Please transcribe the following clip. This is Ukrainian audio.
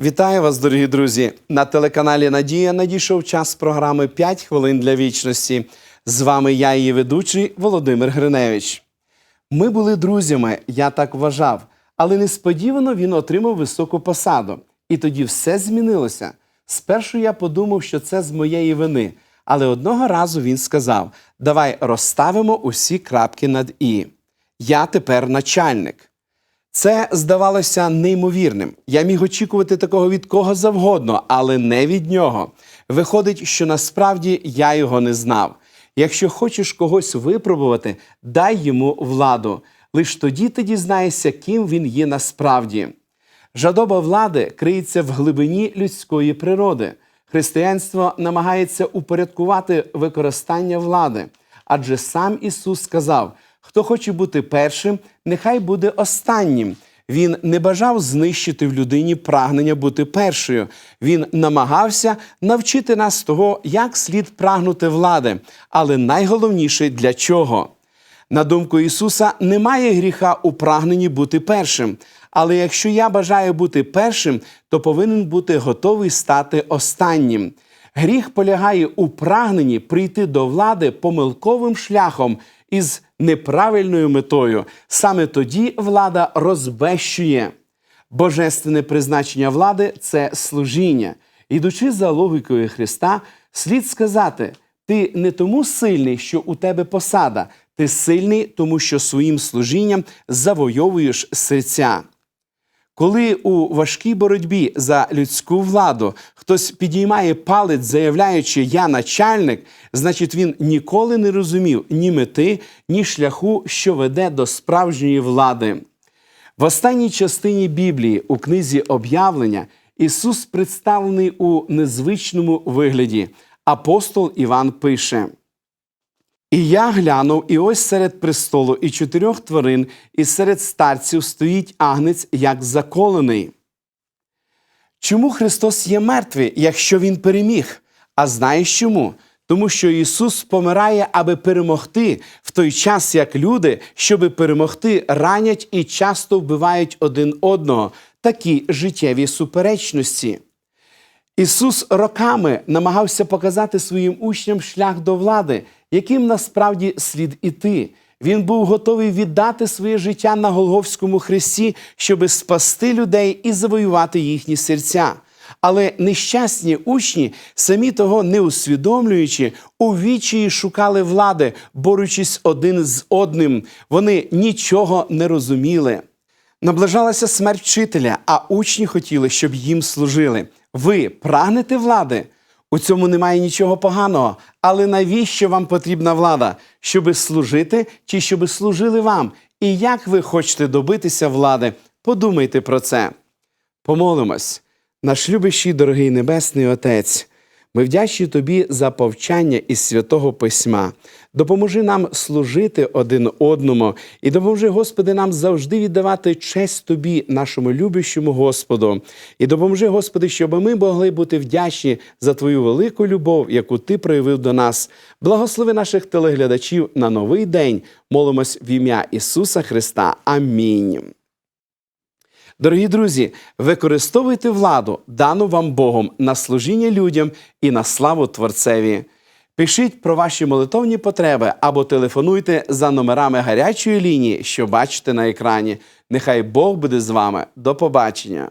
Вітаю вас, дорогі друзі! На телеканалі Надія надійшов час програми «5 хвилин для вічності. З вами я, її ведучий Володимир Гриневич. Ми були друзями, я так вважав, але несподівано він отримав високу посаду. І тоді все змінилося. Спершу я подумав, що це з моєї вини. Але одного разу він сказав: Давай розставимо усі крапки над І. Я тепер начальник. Це здавалося неймовірним. Я міг очікувати такого від кого завгодно, але не від нього. Виходить, що насправді я його не знав. Якщо хочеш когось випробувати, дай йому владу. Лиш тоді ти дізнаєшся, ким він є насправді. Жадоба влади криється в глибині людської природи. Християнство намагається упорядкувати використання влади, адже сам Ісус сказав: хто хоче бути першим, нехай буде останнім. Він не бажав знищити в людині прагнення бути першою. Він намагався навчити нас того, як слід прагнути влади, але найголовніше для чого. На думку Ісуса, немає гріха у прагненні бути першим. Але якщо я бажаю бути першим, то повинен бути готовий стати останнім. Гріх полягає у прагненні прийти до влади помилковим шляхом із неправильною метою. Саме тоді влада розбещує. Божественне призначення влади це служіння. Ідучи за логікою Христа, слід сказати: ти не тому сильний, що у тебе посада, ти сильний, тому що своїм служінням завойовуєш серця. Коли у важкій боротьбі за людську владу хтось підіймає палець, заявляючи Я начальник, значить він ніколи не розумів ні мети, ні шляху, що веде до справжньої влади. В останній частині Біблії у книзі об'явлення Ісус представлений у незвичному вигляді. Апостол Іван пише. І я глянув, і ось серед престолу і чотирьох тварин, і серед старців стоїть агнець, як заколений. Чому Христос є мертвий, якщо Він переміг? А знаєш чому? Тому що Ісус помирає, аби перемогти, в той час як люди, щоби перемогти, ранять і часто вбивають один одного такі життєві суперечності. Ісус роками намагався показати своїм учням шлях до влади, яким насправді слід іти. Він був готовий віддати своє життя на Голговському хресті, щоби спасти людей і завоювати їхні серця. Але нещасні учні, самі того не усвідомлюючи, у вічії шукали влади, борючись один з одним. Вони нічого не розуміли. Наближалася смерть вчителя, а учні хотіли, щоб їм служили. Ви прагнете влади? У цьому немає нічого поганого. Але навіщо вам потрібна влада? Щоби служити чи щоби служили вам? І як ви хочете добитися влади? Подумайте про це. Помолимось. Наш любящий, дорогий Небесний Отець. Ми вдячні Тобі за повчання із святого Письма. Допоможи нам служити один одному і допоможи, Господи, нам завжди віддавати честь Тобі, нашому любящому Господу. І допоможи, Господи, щоб ми могли бути вдячні за Твою велику любов, яку Ти проявив до нас. Благослови наших телеглядачів на новий день. Молимось в ім'я Ісуса Христа. Амінь. Дорогі друзі, використовуйте владу, дану вам Богом, на служіння людям і на славу Творцеві. Пишіть про ваші молитовні потреби або телефонуйте за номерами гарячої лінії, що бачите на екрані. Нехай Бог буде з вами. До побачення!